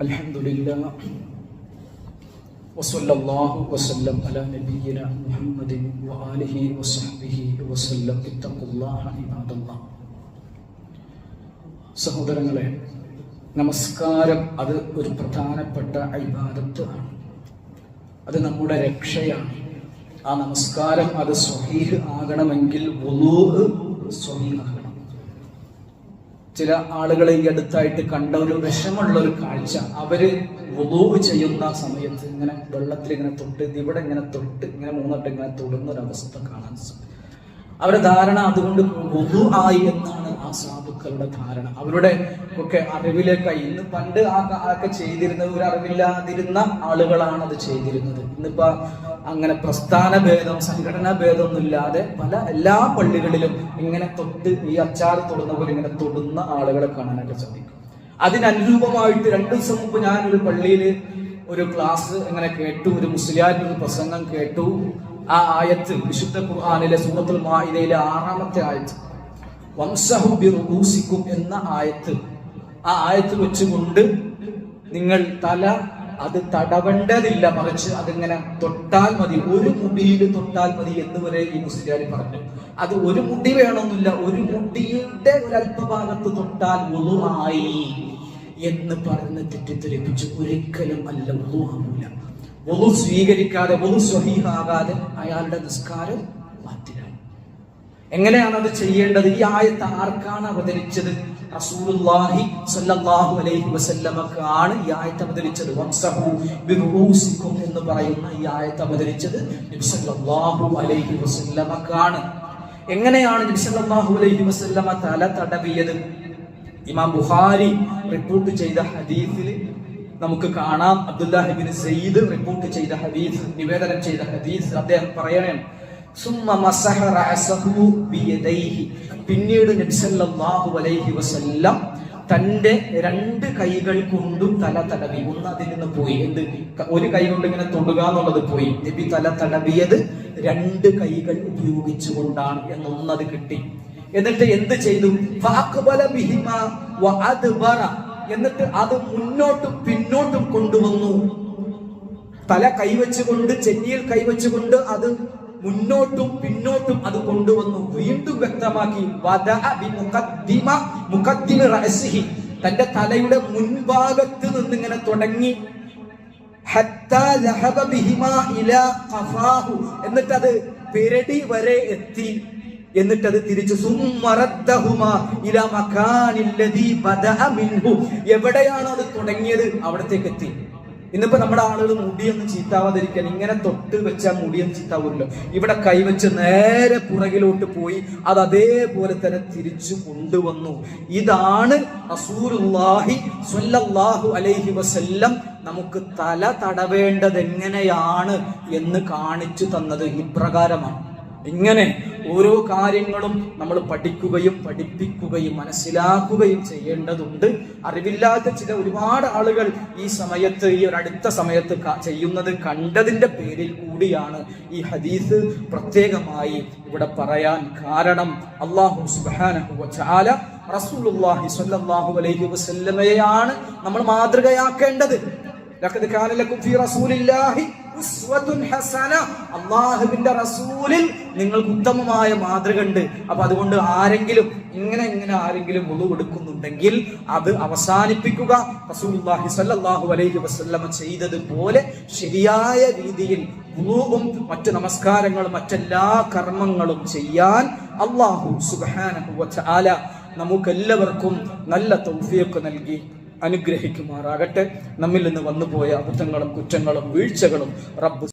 الحمد لله وصلى الله وسلم على نبينا محمد وآله وصحبه وسلم اتقوا الله عباد الله സഹോദരങ്ങളെ നമസ്കാരം അത് ഒരു പ്രധാനപ്പെട്ട ഇബാദത്ത് ആണ് അത് നമ്മുടെ രക്ഷയാണ് ആ നമസ്കാരം അത് സ്വഹീഹ് ആകണമെങ്കിൽ വുളൂ സ്വഹീഹ് ആകണം ചില ആളുകളെ ഈ അടുത്തായിട്ട് കണ്ട ഒരു വിഷമുള്ള ഒരു കാഴ്ച. അവർ വുളൂ ചെയ്യുന്ന സമയത്ത് ഇങ്ങനെ വെള്ളത്തിൽ ഇങ്ങനെ തൊട്ട് ഇവിടെ ഇങ്ങനെ തൊട്ട് ഇങ്ങനെ മൂന്നോട്ട് ഇങ്ങനെ തൊടുന്ന ഒരു അവസ്ഥ കാണാൻ സാധിക്കും. അവരുടെ ധാരണ അതുകൊണ്ട് വുളൂ ആയി എന്നാണ് ആ സാധുക്കളുടെ ധാരണ അവരുടെ ഒക്കെ അറിവിലേക്കായി ഇന്ന് പണ്ട് ആ ക- ഒക്കെ ചെയ്തിരുന്നത് ഒരു അറിവില്ലാതിരുന്ന ആളുകളാണ് അത് ചെയ്തിരുന്നത്. ഇന്നിപ്പോ അങ്ങനെ പ്രസ്ഥാന ഭേദം സംഘടനാ ഭേദമൊന്നും ഇല്ലാതെ പല എല്ലാ പള്ളികളിലും ഇങ്ങനെ തൊട്ട് ഈ അച്ചാർ തൊടുന്ന പോലെ ഇങ്ങനെ തൊടുന്ന ആളുകളെ കാണാനായിട്ട് സാധിക്കും. അതിനനുരൂപമായിട്ട് രണ്ടു ദിവസം മുമ്പ് ഞാൻ ഒരു പള്ളിയിൽ ഒരു ക്ലാസ് ഇങ്ങനെ കേട്ടു ഒരു മുസ്ലിം ഒരു പ്രസംഗം കേട്ടു. ആ ആയത്ത് വിശുദ്ധ ഖുർആാനിലെ സൂറത്തുൽ മാഇദയിലെ ആറാമത്തെ ആയത്ത്. വംസഹു ബിറുഊസിക്കും എന്ന ആയത്ത് ആ ആയത്ത് വെച്ചുകൊണ്ട് നിങ്ങൾ തല അത് തടവേണ്ടതില്ല മറിച്ച് അതിങ്ങനെ തൊട്ടാൽ മതി. ഒരു മുടിയിൽ തൊട്ടാൽ മതി എന്ന് വരെ ഈ മുസ്ലിം പറഞ്ഞു. അത് ഒരു മുടി വേണമെന്നില്ല. ഒരു മുടിയുടെ ഒരു അല്പഭാഗത്ത് തൊട്ടാൽ ആയി എന്ന് പറഞ്ഞ് തെറ്റിദ്ധരിപ്പിച്ച്. ഒരിക്കലും അല്ല ഒന്നുമില്ല ഒളു സ്വീകരിക്കാതെ ഒളു സ്വഹീഹാകാതെ അയാളുടെ നിസ്കാരം ബാധ്യരാണ് എങ്ങനെയാണ് അത് ചെയ്യേണ്ടത്? ഈ ആയത്ത് ആർക്കാണ് അവതരിച്ചത്? റസൂലുള്ളാഹി അലൈഹി വസല്ലമക്കാണ് ഈ ആയത്ത് അവതരിച്ചത്. എന്ന് പറയുന്ന ഈ ആയത്ത് അവതരിച്ചത് അലൈഹി വസല്ലമക്കാണ് എങ്ങനെയാണ് അലൈഹി വസല്ലമ തല തടവിയത്? ഇമാം ബുഖാരി റിപ്പോർട്ട് ചെയ്ത ഹദീസിൽ നമുക്ക് കാണാം. അബ്ദുല്ലാഹിബിൻ സയ്യിദ് റിപ്പോർട്ട് ചെയ്ത ഹദീസ് നിവേദനം ചെയ്ത ഹദീസ് അദ്ദേഹം പറയണം പിന്നീട് അലൈഹി വസല്ലം തന്റെ രണ്ട് കൈകൾ കൊണ്ടും തല തടവി. ഒന്ന് അതിൽ നിന്ന് പോയി. എന്ത്? ഒരു കൈ കൊണ്ട് ഇങ്ങനെ തൊടുക എന്നുള്ളത് പോയി. നബി തല തടവിയത് രണ്ട് കൈകൾ ഉപയോഗിച്ചുകൊണ്ടാണ് എന്നൊന്നത് കിട്ടി. എന്നിട്ട് എന്ത് ചെയ്തു. എന്നിട്ട് അത് മുന്നോട്ടും പിന്നോട്ടും കൊണ്ടുവന്നു. തല കൈവച്ചുകൊണ്ട് ചെന്നിയിൽ കൈവച്ചുകൊണ്ട് അത് മുന്നോട്ടും പിന്നോട്ടും അത് കൊണ്ടുവന്നു. വീണ്ടും വ്യക്തമാക്കി. തന്റെ തലയുടെ മുൻഭാഗത്ത് നിന്നിങ്ങനെ തുടങ്ങി. എന്നിട്ട് അത് പെരടി വരെ എത്തി. എന്നിട്ട് അത് തിരിച്ചു. എവിടെയാണോ അത് തുടങ്ങിയത്? അവിടത്തേക്ക് എത്തി. ഇന്നിപ്പോ നമ്മുടെ ആളുകൾ മുടിയൊന്നും ചീത്താവാതിരിക്കാൻ ഇങ്ങനെ തൊട്ട് വെച്ചാൽ മുടിയൊന്നും ചീത്താവൂല്ലോ ഇവിടെ കൈവച്ച് നേരെ പുറകിലോട്ട് പോയി അത് അതേപോലെ തന്നെ തിരിച്ചു കൊണ്ടുവന്നു. ഇതാണ് അലൈഹി വസല്ലം നമുക്ക് തല തടവേണ്ടത് എങ്ങനെയാണ് എന്ന് കാണിച്ചു തന്നത് ഇപ്രകാരമാണ്. ഇങ്ങനെ ഓരോ കാര്യങ്ങളും നമ്മൾ പഠിക്കുകയും പഠിപ്പിക്കുകയും മനസ്സിലാക്കുകയും ചെയ്യേണ്ടതുണ്ട്. അറിവില്ലാത്ത ചില ഒരുപാട് ആളുകൾ ഈ സമയത്ത് ഈ ഒരു അടുത്ത സമയത്ത് ചെയ്യുന്നത് കണ്ടതിന്റെ പേരിൽ കൂടിയാണ് ഈ ഹദീസ് പ്രത്യേകമായി ഇവിടെ പറയാൻ കാരണം. അള്ളാഹു സുബ്ഹാനഹു റസൂൽ റസൂലുള്ളാഹി സ്വല്ലല്ലാഹു അലൈഹി വസല്ലമയെയാണ് നമ്മൾ മാതൃകയാക്കേണ്ടത്. ലഖദ് കാന ലക്കും ഫീ റസൂലില്ലാഹി ഉസ്വത്തുൻ ഹസന അള്ളാഹുവിന്റെ റസൂലിൽ നിങ്ങൾക്ക് ഉത്തമമായ മാതൃക ഉണ്ട് അപ്പൊ അതുകൊണ്ട് ആരെങ്കിലും ഇങ്ങനെ ഇങ്ങനെ ആരെങ്കിലും മുളു കൊടുക്കുന്നുണ്ടെങ്കിൽ അത് അവസാനിപ്പിക്കുക. റസൂലുള്ളാഹി സ്വല്ലല്ലാഹു അലൈഹി വസല്ലമ ചെയ്തതുപോലെ ശരിയായ രീതിയിൽ വുളുവും മറ്റു നമസ്കാരങ്ങളും മറ്റെല്ലാ കർമ്മങ്ങളും ചെയ്യാൻ അള്ളാഹു സുബ്ഹാനഹു വതആല നമുക്കെല്ലാവർക്കും നല്ല തൗഫീഖ് നൽകി. അനുഗ്രഹിക്കുമാറാകട്ടെ. നമ്മിൽ നിന്ന് വന്നുപോയ അബദ്ധങ്ങളും കുറ്റങ്ങളും വീഴ്ചകളും റബ്ബ്